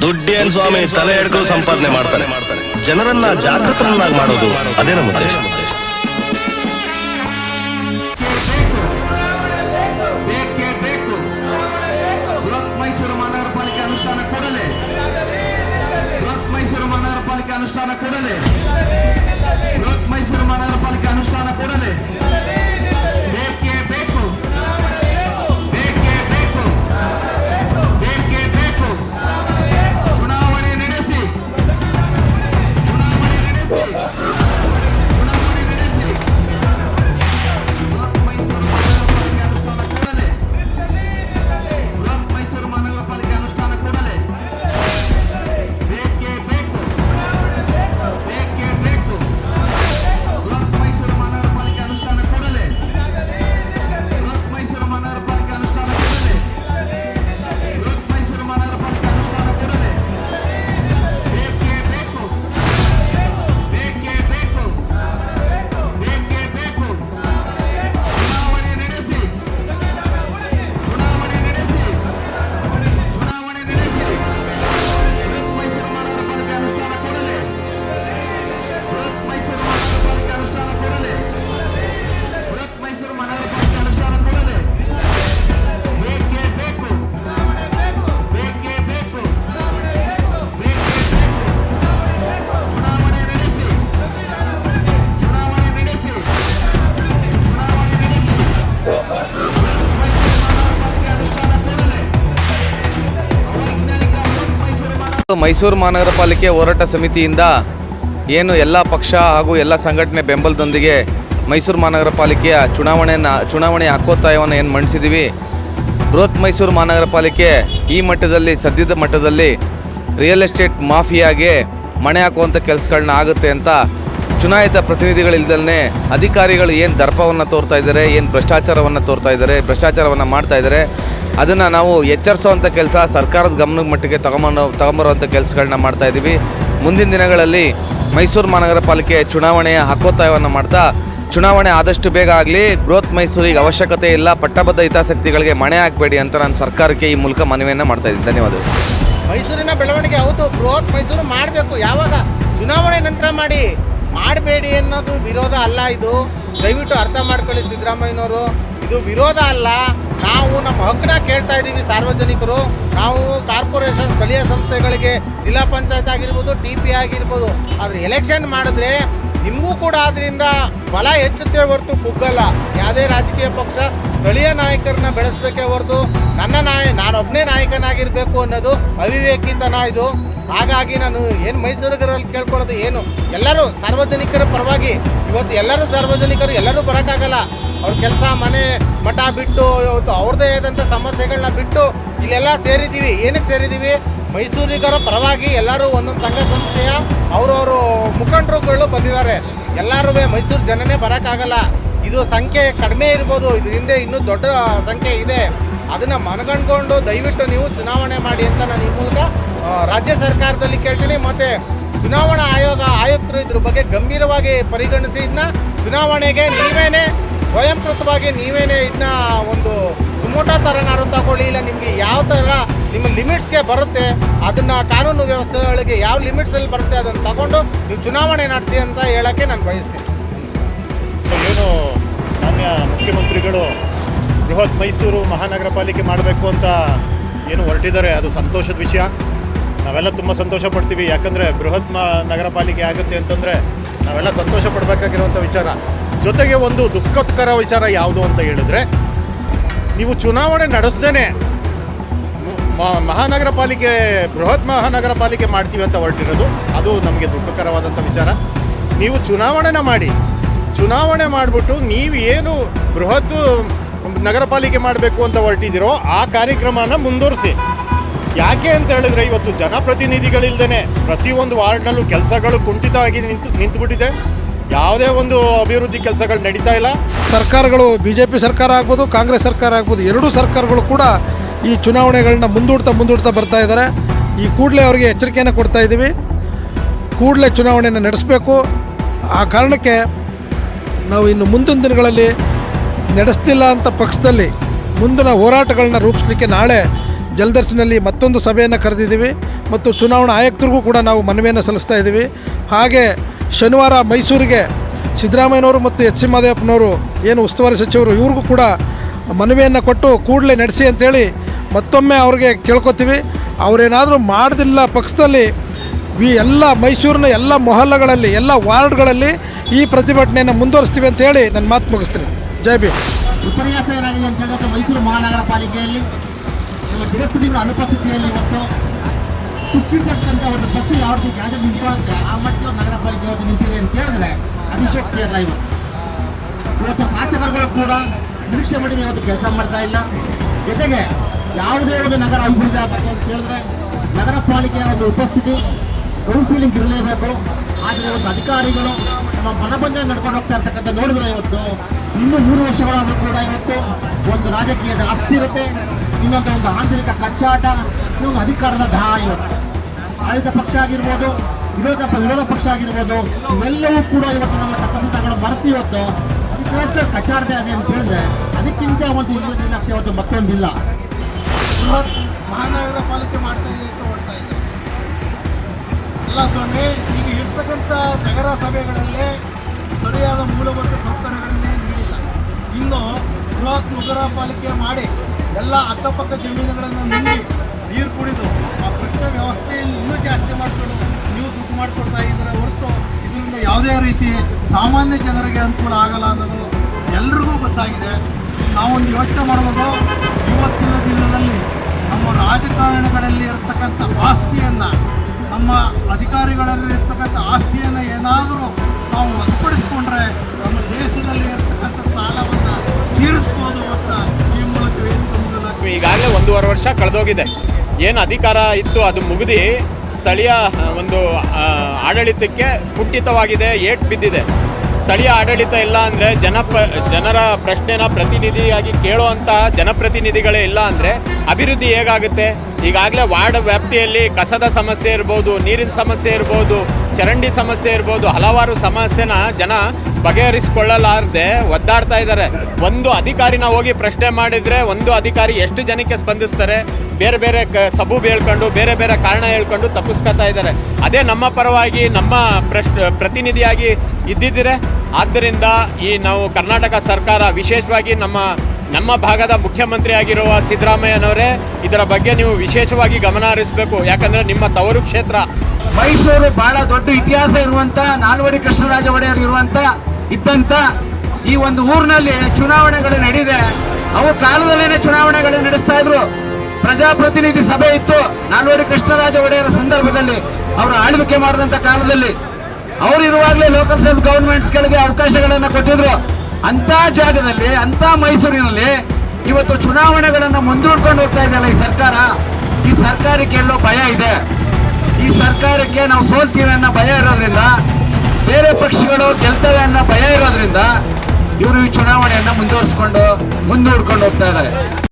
ದುಡ್ಡೇನ್ ಸ್ವಾಮಿ ತಲೆ ಹಿಡ್ಕೊ ಸಂಪಾದನೆ ಮಾಡ್ತಾನೆ. ಜನರನ್ನ ಜಾಗೃತರನ್ನಾಗಿ ಮಾಡೋದು ಅದೇ ನಮ್ಮ ಉದ್ದೇಶ. ಅನುಷ್ಠಾನ ಕೊಡಲೆ. ಬೃಹತ್ ಮೈಸೂರು ಮಹಾನಗರ ಪಾಲಿಕೆ ಅನುಷ್ಠಾನ ಕೊಡಲೇ. ಮೈಸೂರು ಮಹಾನಗರ ಪಾಲಿಕೆ ಹೋರಾಟ ಸಮಿತಿಯಿಂದ ಏನು ಎಲ್ಲ ಪಕ್ಷ ಹಾಗೂ ಎಲ್ಲ ಸಂಘಟನೆ ಬೆಂಬಲದೊಂದಿಗೆ ಮೈಸೂರು ಮಹಾನಗರ ಪಾಲಿಕೆಯ ಚುನಾವಣೆಯನ್ನು ಚುನಾವಣೆ ಹಕ್ಕೊತ್ತಾಯವನ್ನು ಏನು ಮಂಡಿಸಿದ್ದೀವಿ ಬೃಹತ್ ಮೈಸೂರು ಮಹಾನಗರ ಪಾಲಿಕೆ ಈ ಮಟ್ಟದಲ್ಲಿ, ಸದ್ಯದ ಮಟ್ಟದಲ್ಲಿ ರಿಯಲ್ ಎಸ್ಟೇಟ್ ಮಾಫಿಯಾಗೆ ಮಣೆ ಹಾಕುವಂಥ ಕೆಲಸಗಳನ್ನ ಆಗುತ್ತೆ ಅಂತ ಚುನಾಯಿತ ಪ್ರತಿನಿಧಿಗಳಿಲ್ದಲೇ ಅಧಿಕಾರಿಗಳು ಏನು ದರ್ಪವನ್ನು ತೋರ್ತಾ ಇದ್ದಾರೆ, ಏನು ಭ್ರಷ್ಟಾಚಾರವನ್ನು ತೋರ್ತಾ ಇದ್ದಾರೆ, ಭ್ರಷ್ಟಾಚಾರವನ್ನು ಮಾಡ್ತಾ ಇದ್ದಾರೆ ಅದನ್ನು ನಾವು ಎಚ್ಚರಿಸುವಂಥ ಕೆಲಸ ಸರ್ಕಾರದ ಗಮನದ ಮಟ್ಟಿಗೆ ತಗೊಂಬ ತಗೊಂಬರುವಂಥ ಕೆಲಸಗಳನ್ನ ಮಾಡ್ತಾ ಇದ್ದೀವಿ ಮುಂದಿನ ದಿನಗಳಲ್ಲಿ ಮೈಸೂರು ಮಹಾನಗರ ಪಾಲಿಕೆ ಚುನಾವಣೆಯ ಹಕ್ಕೊತ್ತಾಯವನ್ನು ಮಾಡ್ತಾ, ಚುನಾವಣೆ ಆದಷ್ಟು ಬೇಗ ಆಗಲಿ, ಬೃಹತ್ ಮೈಸೂರಿಗೆ ಅವಶ್ಯಕತೆ ಇಲ್ಲ, ಪಟ್ಟಬದ್ಧ ಹಿತಾಸಕ್ತಿಗಳಿಗೆ ಮಣೆ ಹಾಕಬೇಡಿ ಅಂತ ನಾನು ಸರ್ಕಾರಕ್ಕೆ ಈ ಮೂಲಕ ಮನವಿಯನ್ನು ಮಾಡ್ತಾ ಇದ್ದೀನಿ. ಧನ್ಯವಾದಗಳು. ಮೈಸೂರಿನ ಬೆಳವಣಿಗೆ ಹೌದು, ಬೃಹತ್ ಮೈಸೂರು ಮಾಡಬೇಕು. ಯಾವಾಗ? ಚುನಾವಣೆ ನಂತರ ಮಾಡಿ. ಮಾಡಬೇಡಿ ಅನ್ನೋದು ವಿರೋಧ ಅಲ್ಲ ಇದು. ದಯವಿಟ್ಟು ಅರ್ಥ ಮಾಡ್ಕೊಳ್ಳಿ ಸಿದ್ದರಾಮಯ್ಯನವರು. ಇದು ವಿರೋಧ ಅಲ್ಲ. ನಾವು ನಮ್ಮ ಹಕ್ಕನ್ನ ಕೇಳ್ತಾ ಇದ್ದೀವಿ ಸಾರ್ವಜನಿಕರು. ನಾವು ಕಾರ್ಪೊರೇಷನ್ ಸ್ಥಳೀಯ ಸಂಸ್ಥೆಗಳಿಗೆ ಜಿಲ್ಲಾ ಪಂಚಾಯತ್ ಆಗಿರ್ಬೋದು ಟಿ ಪಿ ಆಗಿರ್ಬೋದು. ಆದರೆ ಎಲೆಕ್ಷನ್ ಮಾಡಿದ್ರೆ ನಿಮಗೂ ಕೂಡ ಅದರಿಂದ ಬಲ ಹೆಚ್ಚುತ್ತೆ ಹೊರತು ಕುಗ್ಗಲ್ಲ. ಯಾವುದೇ ರಾಜಕೀಯ ಪಕ್ಷ ಸ್ಥಳೀಯ ನಾಯಕರನ್ನ ಬೆಳೆಸಬೇಕೇ ಹೊರತು ನನ್ನ ನಾಯ ನಾನೊಬ್ಬನೇ ನಾಯಕನಾಗಿರಬೇಕು ಅನ್ನೋದು ಅವಿವೇಕಿತನ ಇದು. ಹಾಗಾಗಿ ನಾನು ಏನು ಮೈಸೂರಿಗರಲ್ಲಿ ಕೇಳ್ಕೊಳ್ಳೋದು ಏನು? ಎಲ್ಲರೂ ಸಾರ್ವಜನಿಕರ ಪರವಾಗಿ, ಇವತ್ತು ಎಲ್ಲರೂ ಸಾರ್ವಜನಿಕರು, ಎಲ್ಲರೂ ಬರೋಕ್ಕಾಗಲ್ಲ. ಅವ್ರ ಕೆಲಸ, ಮನೆ ಮಠ ಬಿಟ್ಟು, ಇವತ್ತು ಅವ್ರದ್ದೇ ಆದಂಥ ಸಮಸ್ಯೆಗಳನ್ನ ಬಿಟ್ಟು ಇಲ್ಲೆಲ್ಲ ಸೇರಿದ್ದೀವಿ. ಏನಕ್ಕೆ ಸೇರಿದ್ದೀವಿ? ಮೈಸೂರಿಗರ ಪರವಾಗಿ ಎಲ್ಲರೂ ಒಂದೊಂದು ಸಂಘ ಸಂಸ್ಥೆಯ ಅವರವರು ಮುಖಂಡರುಗಳು ಬಂದಿದ್ದಾರೆ. ಎಲ್ಲರೂ ಮೈಸೂರು ಜನನೇ ಬರೋಕ್ಕಾಗಲ್ಲ. ಇದು ಸಂಖ್ಯೆ ಕಡಿಮೆ ಇರ್ಬೋದು. ಇದ್ರ ಹಿಂದೆ ಇನ್ನೂ ದೊಡ್ಡ ಸಂಖ್ಯೆ ಇದೆ. ಅದನ್ನು ಮನಗಂಡ್ಕೊಂಡು ದಯವಿಟ್ಟು ನೀವು ಚುನಾವಣೆ ಮಾಡಿ ಅಂತ ನಾನು ಈ ಮೂಲಕ ರಾಜ್ಯ ಸರ್ಕಾರದಲ್ಲಿ ಕೇಳ್ತೀನಿ, ಮತ್ತು ಚುನಾವಣಾ ಆಯೋಗ, ಆಯುಕ್ತರು ಇದ್ರ ಬಗ್ಗೆ ಗಂಭೀರವಾಗಿ ಪರಿಗಣಿಸಿ ಇದನ್ನ ಚುನಾವಣೆಗೆ ನೀವೇನೇ, ಸ್ವಯಂಕೃತವಾಗಿ ನೀವೇನೇ ಇದನ್ನ ಒಂದು ಸುಮೋಟ ಥರನಾರು ತಗೊಳ್ಳಿ ಇಲ್ಲ ನಿಮಗೆ ಯಾವ ಥರ ನಿಮ್ಮ ಲಿಮಿಟ್ಸ್ಗೆ ಬರುತ್ತೆ, ಅದನ್ನು ಕಾನೂನು ವ್ಯವಸ್ಥೆಗಳಿಗೆ ಯಾವ ಲಿಮಿಟ್ಸಲ್ಲಿ ಬರುತ್ತೆ, ಅದನ್ನು ತಗೊಂಡು ನೀವು ಚುನಾವಣೆ ನಡೆಸಿ ಅಂತ ಹೇಳೋಕ್ಕೆ ನಾನು ಬಯಸ್ತೀನಿ. ಏನು ಮಾನ್ಯ ಮುಖ್ಯಮಂತ್ರಿಗಳು ಬೃಹತ್ ಮೈಸೂರು ಮಹಾನಗರ ಪಾಲಿಕೆ ಮಾಡಬೇಕು ಅಂತ ಏನು ಹೊರಟಿದ್ದಾರೆ, ಅದು ಸಂತೋಷದ ವಿಷಯ. ನಾವೆಲ್ಲ ತುಂಬ ಸಂತೋಷ ಪಡ್ತೀವಿ. ಯಾಕಂದರೆ ಬೃಹತ್ ನಗರ ಪಾಲಿಕೆ ಆಗುತ್ತೆ ಅಂತಂದರೆ ನಾವೆಲ್ಲ ಸಂತೋಷ ಪಡಬೇಕಾಗಿರುವಂಥ ವಿಚಾರ. ಜೊತೆಗೆ ಒಂದು ದುಃಖಕರ ವಿಚಾರ ಯಾವುದು ಅಂತ ಹೇಳಿದ್ರೆ, ನೀವು ಚುನಾವಣೆ ನಡೆಸ್ದೇ ಮಹಾನಗರ ಪಾಲಿಕೆ ಬೃಹತ್ ಮಹಾನಗರ ಪಾಲಿಕೆ ಮಾಡ್ತೀವಿ ಅಂತ ಹೊರಟಿರೋದು, ಅದು ನಮಗೆ ದುಃಖಕರವಾದಂಥ ವಿಚಾರ. ನೀವು ಚುನಾವಣೆನ ಮಾಡಿ, ಚುನಾವಣೆ ಮಾಡಿಬಿಟ್ಟು ನೀವು ಏನು ಬೃಹತ್ ನಗರ ಪಾಲಿಕೆ ಮಾಡಬೇಕು ಅಂತ ಹೊರಟಿದ್ದೀರೋ ಆ ಕಾರ್ಯಕ್ರಮನ ಮುಂದುವರಿಸಿ. ಯಾಕೆ ಅಂತ ಹೇಳಿದ್ರೆ ಇವತ್ತು ಜನಪ್ರತಿನಿಧಿಗಳಿಲ್ದೇನೆ ಪ್ರತಿಯೊಂದು ವಾರ್ಡ್ನಲ್ಲೂ ಕೆಲಸಗಳು ಕುಂಠಿತವಾಗಿ ನಿಂತು ನಿಂತುಬಿಟ್ಟಿದೆ. ಯಾವುದೇ ಒಂದು ಅಭಿವೃದ್ಧಿ ಕೆಲಸಗಳು ನಡೀತಾ ಇಲ್ಲ. ಸರ್ಕಾರಗಳು ಬಿ ಜೆ ಪಿ ಸರ್ಕಾರ ಆಗ್ಬೋದು, ಕಾಂಗ್ರೆಸ್ ಸರ್ಕಾರ ಆಗ್ಬೋದು, ಎರಡೂ ಸರ್ಕಾರಗಳು ಕೂಡ ಈ ಚುನಾವಣೆಗಳನ್ನ ಮುಂದೂಡ್ತಾ ಮುಂದೂಡ್ತಾ ಬರ್ತಾ ಇದ್ದಾರೆ. ಈ ಕೂಡಲೇ ಅವರಿಗೆ ಎಚ್ಚರಿಕೆಯನ್ನು ಕೊಡ್ತಾ ಇದ್ದೀವಿ. ಕೂಡಲೇ ಚುನಾವಣೆಯನ್ನು ನಡೆಸಬೇಕು. ಆ ಕಾರಣಕ್ಕೆ ನಾವು ಇನ್ನು ಮುಂದಿನ ದಿನಗಳಲ್ಲಿ ನಡೆಸ್ತಿಲ್ಲ ಅಂತ ಪಕ್ಷದಲ್ಲಿ ಮುಂದಿನ ಹೋರಾಟಗಳನ್ನ ರೂಪಿಸಲಿಕ್ಕೆ ನಾಳೆ ಜಲ್ದರ್ಸಿನಲ್ಲಿ ಮತ್ತೊಂದು ಸಭೆಯನ್ನು ಕರೆದಿದ್ದೀವಿ ಮತ್ತು ಚುನಾವಣಾ ಆಯುಕ್ತರಿಗೂ ಕೂಡ ನಾವು ಮನವಿಯನ್ನು ಸಲ್ಲಿಸ್ತಾ ಇದ್ದೀವಿ. ಹಾಗೆ ಶನಿವಾರ ಮೈಸೂರಿಗೆ ಸಿದ್ದರಾಮಯ್ಯನವರು ಮತ್ತು ಎಚ್ ಸಿ ಮಾದೇವಪ್ಪನವರು, ಏನು ಉಸ್ತುವಾರಿ ಸಚಿವರು, ಇವ್ರಿಗೂ ಕೂಡ ಮನವಿಯನ್ನು ಕೊಟ್ಟು ಕೂಡಲೇ ನಡೆಸಿ ಅಂತೇಳಿ ಮತ್ತೊಮ್ಮೆ ಅವ್ರಿಗೆ ಕೇಳ್ಕೊತೀವಿ. ಅವರೇನಾದರೂ ಮಾಡದಿಲ್ಲ ಪಕ್ಷದಲ್ಲಿ, ಈ ಎಲ್ಲ ಮೈಸೂರಿನ ಎಲ್ಲ ಮೊಹಲ್ಲಗಳಲ್ಲಿ, ಎಲ್ಲ ವಾರ್ಡ್ಗಳಲ್ಲಿ ಈ ಪ್ರತಿಭಟನೆಯನ್ನು ಮುಂದುವರಿಸ್ತೀವಿ ಅಂತೇಳಿ ನನ್ನ ಮಾತು ಮುಗಿಸ್ತೀನಿ. ಜೈ ಭೀಮ್. ವಿಪರ್ಯಾಸ ಏನಾಗಿದೆ ಅಂತ ಹೇಳಿದ್ರೆ ಮೈಸೂರು ಮಹಾನಗರ ಪಾಲಿಕೆಯಲ್ಲಿ ಡಿರೆಕ್ಟರ್ಗಳ ಅನುಪಸ್ಥಿತಿಯಲ್ಲಿ ಇವತ್ತು ತುಕ್ಕಿರ್ತಕ್ಕಂಥ ಒಂದು ಬಸ್ ಯಾವ ರೀತಿ ಜಾಗ ಅಂತ ಆ ಮಟ್ಟಿಗೆ ನಗರ ಪಾಲಿಕೆ ಇವತ್ತು ನಿಂತಿದೆ ಅಂತ ಹೇಳಿದ್ರೆ ಅತಿಶೋಕ್ತಿ ಅಲ್ಲ ಇವತ್ತು ಇವತ್ತು ಶಾಸಕರುಗಳು ಕೂಡ ನಿರೀಕ್ಷೆ ಮಾಡಿ ಇವತ್ತು ಕೆಲಸ ಮಾಡ್ತಾ ಇಲ್ಲ. ಜೊತೆಗೆ ಯಾವುದೇ ಒಂದು ನಗರ ಅಭಿವೃದ್ಧಿ ಆಗಬೇಕು ಅಂತ ಹೇಳಿದ್ರೆ ನಗರ ಪಾಲಿಕೆಯ ಒಂದು ಉಪಸ್ಥಿತಿ ಕೌನ್ಸಿಲಿಂಗ್ ಇರಲೇಬೇಕು. ಆದರೆ ಇವತ್ತು ಅಧಿಕಾರಿಗಳು ನಮ್ಮ ಮನಬಂಧನೆ ನಡ್ಕೊಂಡು ಹೋಗ್ತಾ ಇರ್ತಕ್ಕಂಥ ನೋಡಿದ್ರೆ ಇವತ್ತು ಇನ್ನೂ ಮೂರು ವರ್ಷಗಳಾದರೂ ಕೂಡ ಇವತ್ತು ಒಂದು ರಾಜಕೀಯದ ಅಸ್ಥಿರತೆ ಇನ್ನೊಂದು ಒಂದು ಆಂತರಿಕ ಕಚ್ಚಾಟ ಇನ್ನೊಂದು ಅಧಿಕಾರದ ದಹ ಇವತ್ತು ಆಡಳಿತ ಪಕ್ಷ ಆಗಿರ್ಬೋದು, ವಿರೋಧ ವಿರೋಧ ಪಕ್ಷ ಆಗಿರ್ಬೋದು, ಇವೆಲ್ಲವೂ ಕೂಡ ಇವತ್ತು ನಮ್ಮ ತಕ್ಕಸಂತ್ರಗಳು ಬರ್ತಿ ಇವತ್ತು. ಅದಕ್ಕೋಸ್ಕರ ಕಚ್ಚಾಡದೆ ಅದೇ ಅಂತ ಹೇಳಿದ್ರೆ ಅದಕ್ಕಿಂತ ಒಂದು ಇನ್ನೂ ಲಕ್ಷ ಇವತ್ತು ಮತ್ತೊಂದಿಲ್ಲ. ಮಹಾನಗರ ಪಾಲಿಕೆ ಮಾಡ್ತಾ ಇದೆ ಅಂತ ಇದೆ. ಇಲ್ಲ ಸ್ವಾಮಿ, ಈಗ ಇರ್ತಕ್ಕಂಥ ನಗರ ಸಭೆಗಳಲ್ಲೇ ಸರಿಯಾದ ಮೂಲಭೂತ ಸೌಕರ್ಯಗಳನ್ನೇ ನೀಡಿಲ್ಲ. ಇನ್ನು ಬೃಹತ್ ನಗರ ಪಾಲಿಕೆ ಮಾಡಿ ಎಲ್ಲ ಅಕ್ಕಪಕ್ಕ ಜಮೀನುಗಳನ್ನು ನುಂಗಿ ನೀರು ಕುಡಿದು ಆ ಕೃಷ್ಣ ವ್ಯವಸ್ಥೆಯನ್ನು ಇನ್ನೂ ಜಾಸ್ತಿ ಮಾಡಿಕೊಂಡು ನೀವು ದುಡ್ಡು ಮಾಡಿಕೊಡ್ತಾ ಇದ್ದೀರ ಹೊರತು ಇದರಿಂದ ಯಾವುದೇ ರೀತಿ ಸಾಮಾನ್ಯ ಜನರಿಗೆ ಅನುಕೂಲ ಆಗಲ್ಲ ಅನ್ನೋದು ಎಲ್ರಿಗೂ ಗೊತ್ತಾಗಿದೆ. ನಾವೊಂದು ಯೋಚನೆ ಮಾಡ್ಬೋದು, ಇವತ್ತಿನ ದಿನದಲ್ಲಿ ನಮ್ಮ ರಾಜಕಾರಣಿಗಳಲ್ಲಿ ಇರತಕ್ಕಂಥ ಆಸ್ತಿಯನ್ನು, ನಮ್ಮ ಅಧಿಕಾರಿಗಳಲ್ಲಿ ಇರ್ತಕ್ಕಂಥ ಆಸ್ತಿಯನ್ನು ಏನಾದರೂ ನಾವು ವಶಪಡಿಸ್ಕೊಂಡ್ರೆ ವರ್ಷ ಕಳೆದೋಗಿದೆ. ಏನು ಅಧಿಕಾರ ಇತ್ತು ಅದು ಮುಗಿದು ಸ್ಥಳೀಯ ಒಂದು ಆಡಳಿತಕ್ಕೆ ಕುಂಠಿತವಾಗಿದೆ, ಏಟ್ ಬಿದ್ದಿದೆ. ಸ್ಥಳೀಯ ಆಡಳಿತ ಇಲ್ಲ ಅಂದರೆ ಜನಪ, ಜನರ ಪ್ರಶ್ನೆನ ಪ್ರತಿನಿಧಿಯಾಗಿ ಕೇಳುವಂಥ ಜನಪ್ರತಿನಿಧಿಗಳೇ ಇಲ್ಲ ಅಂದರೆ ಅಭಿವೃದ್ಧಿ ಹೇಗಾಗುತ್ತೆ? ಈಗಾಗಲೇ ವಾರ್ಡ್ ವ್ಯಾಪ್ತಿಯಲ್ಲಿ ಕಸದ ಸಮಸ್ಯೆ ಇರ್ಬೋದು, ನೀರಿನ ಸಮಸ್ಯೆ ಇರ್ಬೋದು, ಚರಂಡಿ ಸಮಸ್ಯೆ ಇರ್ಬೋದು, ಹಲವಾರು ಸಮಸ್ಯೆನ ಜನ ಬಗೆಹರಿಸಿಕೊಳ್ಳಲಾರದೆ ಒದ್ದಾಡ್ತಾ ಇದ್ದಾರೆ. ಒಂದು ಅಧಿಕಾರಿನ ಹೋಗಿ ಪ್ರಶ್ನೆ ಮಾಡಿದರೆ, ಒಂದು ಅಧಿಕಾರಿ ಎಷ್ಟು ಜನಕ್ಕೆ ಸ್ಪಂದಿಸ್ತಾರೆ, ಬೇರೆ ಬೇರೆ ಕ, ಸಬೂಬ್ ಹೇಳ್ಕೊಂಡು, ಬೇರೆ ಬೇರೆ ಕಾರಣ ಹೇಳ್ಕೊಂಡು ತಪ್ಪಿಸ್ಕೊತಾ ಇದ್ದಾರೆ. ಅದೇ ನಮ್ಮ ಪರವಾಗಿ ನಮ್ಮ ಪ್ರಶ್, ಪ್ರತಿನಿಧಿಯಾಗಿ ಇದ್ದಿದ್ದರೆ. ಆದ್ದರಿಂದ ಈ ನಾವು ಕರ್ನಾಟಕ ಸರ್ಕಾರ, ವಿಶೇಷವಾಗಿ ನಮ್ಮ ನಮ್ಮ ಭಾಗದ ಮುಖ್ಯಮಂತ್ರಿ ಆಗಿರುವ ಸಿದ್ದರಾಮಯ್ಯನವರೇ, ಇದರ ಬಗ್ಗೆ ನೀವು ವಿಶೇಷವಾಗಿ ಗಮನ ಹರಿಸಬೇಕು. ಯಾಕಂದರೆ ನಿಮ್ಮ ತವರು ಕ್ಷೇತ್ರ. ಮೈಸೂರು ಬಹಳ ದೊಡ್ಡ ಇತಿಹಾಸ ಇರುವಂಥ ನಾಲ್ವಡಿ ಕೃಷ್ಣರಾಜ ಒಡೆಯರ್ ಇರುವಂತ ಇದ್ದಂತ ಈ ಒಂದು ಊರಿನಲ್ಲಿ ಚುನಾವಣೆಗಳು ನಡೆದಿದೆ. ಅವ್ರ ಕಾಲದಲ್ಲೇನೆ ಚುನಾವಣೆಗಳು ನಡೆಸ್ತಾ ಇದ್ರು. ಪ್ರಜಾಪ್ರತಿನಿಧಿ ಸಭೆ ಇತ್ತು. ನಾಲ್ವಡಿ ಕೃಷ್ಣರಾಜ ಒಡೆಯರ ಸಂದರ್ಭದಲ್ಲಿ ಅವರು ಆಳ್ವಿಕೆ ಮಾಡಿದಂತ ಕಾಲದಲ್ಲಿ ಅವರು ಇರುವಾಗಲೇ ಲೋಕಲ್ ಸೆಲ್ಫ್ ಗವರ್ಮೆಂಟ್ಸ್ಗಳಿಗೆ ಅವಕಾಶಗಳನ್ನು ಕೊಟ್ಟಿದ್ರು. ಅಂತ ಜಾಗದಲ್ಲಿ ಅಂತ ಮೈಸೂರಿನಲ್ಲಿ ಇವತ್ತು ಚುನಾವಣೆಗಳನ್ನು ಮುಂದೂಡ್ಕೊಂಡು ಹೋಗ್ತಾ ಇದೆಯಲ್ಲ ಈ ಸರ್ಕಾರ? ಈ ಸರ್ಕಾರಕ್ಕೆ ಎಲ್ಲೋ ಭಯ ಇದೆ. ಈ ಸರ್ಕಾರಕ್ಕೆ ನಾವು ಸೋಲ್ತೀವಿ ಅನ್ನೋ ಭಯ ಇರೋದ್ರಿಂದ ಬೇರೆ ಪಕ್ಷಗಳು ಗೆಲ್ತವೆ ಅನ್ನೋ ಭಯ ಇರೋದ್ರಿಂದ ಇವರು ಈ ಚುನಾವಣೆಯನ್ನ ಮುಂದುವರಿಸ್ಕೊಂಡು ಮುಂದೂಡ್ಕೊಂಡು ಹೋಗ್ತಾ ಇದ್ದಾರೆ